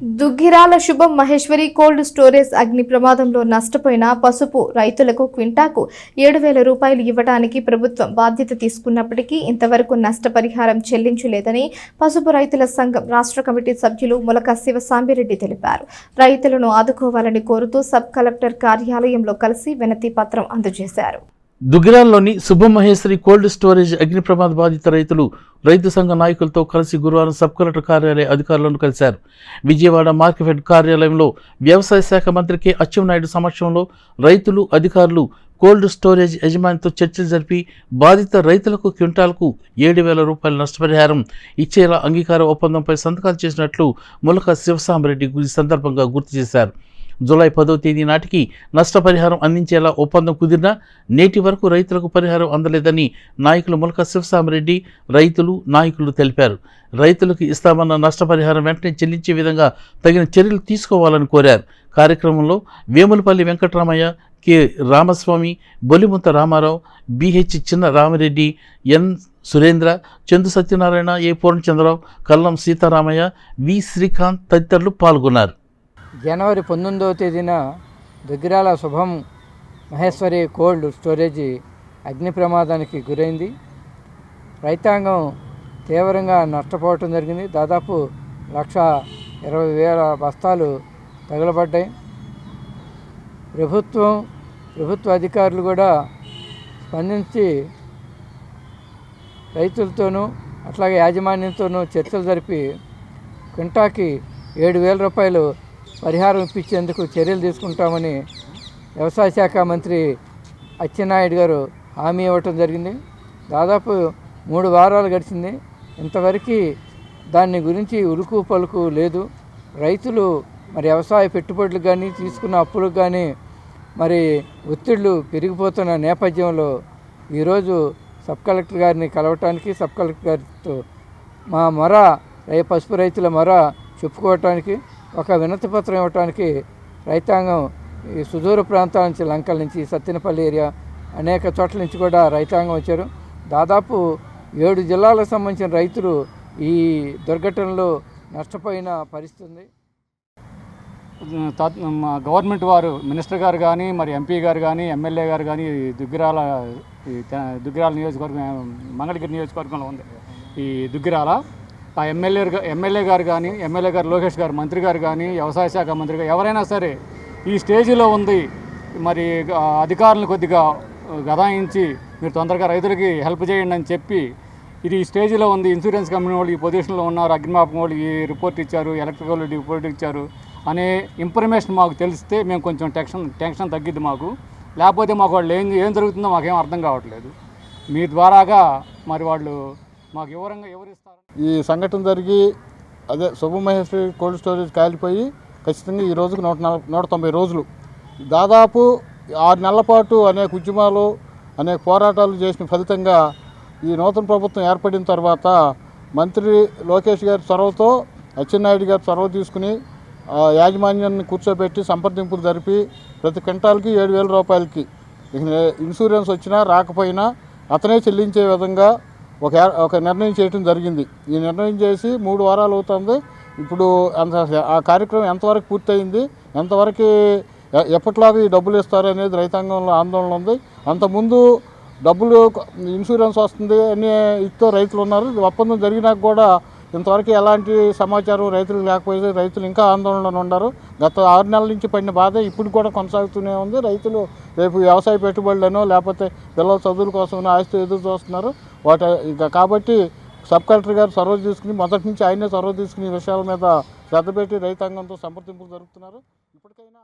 దుగ్గిరాల శుభం Maheshwari cold storage అగ్ని ప్రమాదంలో నష్టపోయిన పసుపు రైతులకు క్వింటాకు ఏడు వేల రూపాయలు ఇవ్వడానికి ప్రభుత్వం బాధ్యత తీసుకున్నప్పటికీ ఇంతవరకు నష్టపరిహారం చెల్లించలేదని పసుపు రైతుల సంఘం రాష్ట్ర కమిటీ సభ్యులు ములక శివసాంబిరెడ్డి తెలిపారు. రైతులను ఆదుకోవాలని కోరుతూ సబ్ కలెక్టర్ కార్యాలయంలో కలిసి వినతి పత్రం అందజేశారు. దుగ్గిరాల్లోని శుభమహేశ్వరి కోల్డ్ స్టోరేజ్ అగ్ని ప్రమాద బాధిత రైతులు రైతు సంఘ నాయకులతో కలిసి గురువారం సబ్ కలెక్టర్ కార్యాలయ అధికారులను కలిశారు. విజయవాడ మార్కెట్ కార్యాలయంలో వ్యవసాయ శాఖ మంత్రి కె. అచ్చెన్నాయుడు సమక్షంలో రైతులు అధికారులు కోల్డ్ స్టోరేజ్ యజమానితో చర్చలు జరిపి బాధిత రైతులకు క్వింటాల్కు ఏడు వేల రూపాయల నష్టపరిహారం ఇచ్చేలా అంగీకార ఒప్పందంపై సంతకాలు చేసినట్లు ములక శివసాంబరెడ్డి ఈ సందర్భంగా గుర్తు చేశారు. జూలై పదో తేదీ నాటికి నష్టపరిహారం అందించేలా ఒప్పందం కుదిరినా నేటి వరకు రైతులకు పరిహారం అందలేదని నాయకులు ములక శివసామరెడ్డి రైతులు నాయకులు తెలిపారు. రైతులకు ఇస్తామన్న నష్టపరిహారం వెంటనే చెల్లించే విధంగా తగిన చర్యలు తీసుకోవాలని కోరారు. కార్యక్రమంలో Vemulapalli Venkataramaiah K. Ramaswamy Bolimunta Ramarao BH Chinna Ramireddy N. Surendra Chandu Satyanarayana ఏ. పూర్ణచంద్రరావు కల్లం సీతారామయ్య వి. శ్రీకాంత్ తదితరులు పాల్గొన్నారు. జనవరి పంతొమ్మిదవ తేదీన దగ్గరాల శుభం మహేశ్వరి కోల్డ్ స్టోరేజీ అగ్ని ప్రమాదానికి గురైంది. రైతాంగం తీవ్రంగా నష్టపోవటం జరిగింది. దాదాపు లక్ష ఇరవై వేల బస్తాలు తగలబడ్డాయి. ప్రభుత్వం ప్రభుత్వ అధికారులు కూడా స్పందించి రైతులతోనూ అట్లాగే యాజమాన్యంతోనూ చర్చలు జరిపి క్వింటాకి ఏడు వేల రూపాయలు పరిహారం ఇప్పించేందుకు చర్యలు తీసుకుంటామని వ్యవసాయ శాఖ మంత్రి అచ్చెన్నాయుడు గారు హామీ ఇవ్వటం జరిగింది. దాదాపు మూడు వారాలు గడిచింది. ఇంతవరకు దాని గురించి ఉలుకు పలుకు లేదు. రైతులు మరి వ్యవసాయ పెట్టుబడులకు కానీ తీసుకున్న అప్పులకు కానీ మరి ఒత్తిళ్ళు పెరిగిపోతున్న నేపథ్యంలో ఈరోజు సబ్ కలెక్టర్ గారిని కలవటానికి సబ్ కలెక్టర్ గారితో మా మొర రై పసుపు రైతుల మొర చెప్పుకోవటానికి ఒక వినతి పత్రం ఇవ్వటానికి రైతాంగం ఈ సుదూర ప్రాంతాల నుంచి లంకల నుంచి సత్తెనపల్లి ఏరియా అనేక చోట్ల నుంచి కూడా రైతాంగం వచ్చారు. దాదాపు ఏడు జిల్లాలకు సంబంధించిన రైతులు ఈ దుర్ఘటనలో నష్టపోయిన పరిస్థితుంది. మా గవర్నమెంట్ వారు మినిస్టర్ గారు కానీ మరి ఎంపీ గారు కానీ ఎమ్మెల్యే గారు కానీ దుగ్గిరాల దుగ్గిరాల నియోజకవర్గం మంగళగిరి నియోజకవర్గంలో ఉంది. ఈ దుగ్గిరాల ఆ ఎమ్మెల్యే ఎమ్మెల్యే గారు కానీ ఎమ్మెల్యే గారు లోకేష్ గారు మంత్రి గారు కానీ వ్యవసాయ శాఖ మంత్రి గారు ఎవరైనా సరే ఈ స్టేజీలో ఉంది. మరి అధికారులను కొద్దిగా గదాయించి మీరు తొందరగా రైతులకి హెల్ప్ చేయండి అని చెప్పి ఇది ఈ స్టేజ్లో ఉంది. ఇన్సూరెన్స్ కంపెనీ వాళ్ళు ఈ పొజిషన్లో ఉన్నారు. అగ్నిమాపకం వాళ్ళు ఈ రిపోర్ట్ ఇచ్చారు. ఎలక్ట్రికల్ వాళ్ళు రిపోర్ట్ ఇచ్చారు. అనే ఇన్ఫర్మేషన్ మాకు తెలిస్తే మేము కొంచెం టెన్షన్ టెన్షన్ తగ్గిద్ది మాకు. లేకపోతే మాకు వాళ్ళు ఏం ఏం జరుగుతుందో మాకేం అర్థం కావట్లేదు. మీ ద్వారాగా మరి వాళ్ళు మాకు వివరంగా వివరిస్తారు ఈ సంఘటన జరిగి అదే శుభమహేశ్వరి కోల్డ్ స్టోరేజ్ కాలిపోయి ఖచ్చితంగా ఈ రోజుకు నూట నూట తొంభై రోజులు. దాదాపు ఆరు నెలల పాటు అనేక ఉద్యమాలు అనేక పోరాటాలు చేసిన ఫలితంగా ఈ నూతన ప్రభుత్వం ఏర్పడిన తర్వాత మంత్రి లోకేష్ గారి చొరవతో అచ్చెన్నాయుడు గారి చొరవ తీసుకుని ఆ యాజమాన్యాన్ని కూర్చోబెట్టి సంప్రదింపులు జరిపి ప్రతి క్వింటాల్కి ఏడు వేల రూపాయలకి ఇన్సూరెన్స్ వచ్చినా రాకపోయినా అతనే చెల్లించే విధంగా ఒక ఒక నిర్ణయం చేయడం జరిగింది. ఈ నిర్ణయం చేసి మూడు వారాలు అవుతుంది. ఇప్పుడు అంత ఆ కార్యక్రమం ఎంతవరకు పూర్తయింది? ఎంతవరకు ఎప్పట్లాగా ఎప్పటిలాగా ఈ డబ్బులు ఇస్తారు అనేది రైతాంగంలో ఆందోళన ఉంది. అంతకుముందు డబ్బులు ఇన్సూరెన్స్ వస్తుంది అని ఇస్తూ రైతులు ఉన్నారు. ఇది ఒప్పందం జరిగినాక కూడా ఇంతవరకు ఎలాంటి సమాచారం రైతులకు లేకపోతే రైతులు ఇంకా ఆందోళనలో ఉన్నారు. గత ఆరు నెలల నుంచి పడిన బాధ ఇప్పుడు కూడా కొనసాగుతూనే ఉంది. రైతులు రేపు వ్యవసాయ పెట్టుబడులనో లేకపోతే పిల్లల చదువుల కోసం ఆస్తి ఎదురు చూస్తున్నారు. వాటి ఇక కాబట్టి సబ్ కలెక్టర్ గారు చొరవ తీసుకుని మొదటి నుంచి ఆయనే చొరవ తీసుకుని విషయాల మీద శ్రద్ధ పెట్టి రైతాంగంతో సంప్రదింపులు జరుపుతున్నారు. ఇప్పటికైనా